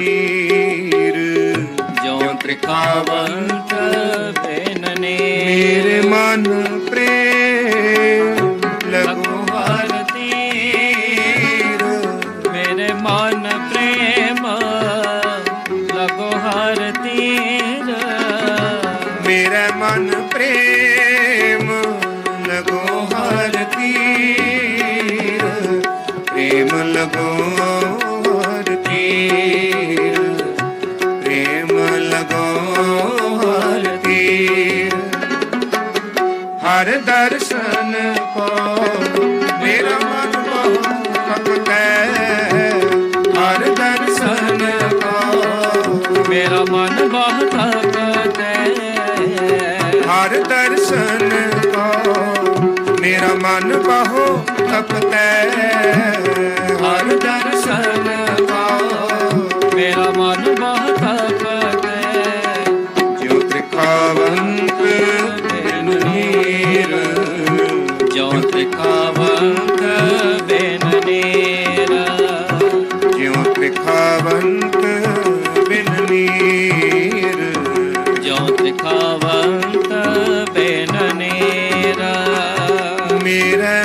ਨੀਰ ਜਿਉ ਤ੍ਰਿਖਾਵੰਤ ਬੇਨਨੇ ਮੇਰੇ ਮਨ ਪ੍ਰੇਮ ਲਗੋ ਹਰ ਤੀਰ। ਮੇਰੇ ਮਨ ਪ੍ਰੇਮ ਲਗੋ ਹਰ ਤੀਰ। ਮੇਰਾ ਮਨ ਪ੍ਰੇਮ ਲਗੋ ਹਰ ਤੀਰ। ਪ੍ਰੇਮ ਲਗੋ ਹਰ ਤੀਰ। ਹਰ ਦਰਸ਼ਨ ਕੋ ਮੇਰਾ ਮਨ ਬਹੁ ਤਪਤੈ ਹਰ ਦਰਸ਼ਨ ਕੋ ਮੇਰਾ ਮਨ ਬਹੁਤ ਤਪਤੈ ਹਰ ਦਰਸ਼ਨ ਕੋ ਮੇਰਾ ਮਨ ਬਹੁ ਜੋ ਤਿਖਾਵੰਤ ਬਿਨ ਨੀਰਾ ਜਿਉ ਤਿਖਾਵੰਤ ਬਿਨ ਨੀਰ ਜੋ ਤਿਖਾਵੰਤ ਬਿਨ ਨੀਰਾ ਮੇਰਾ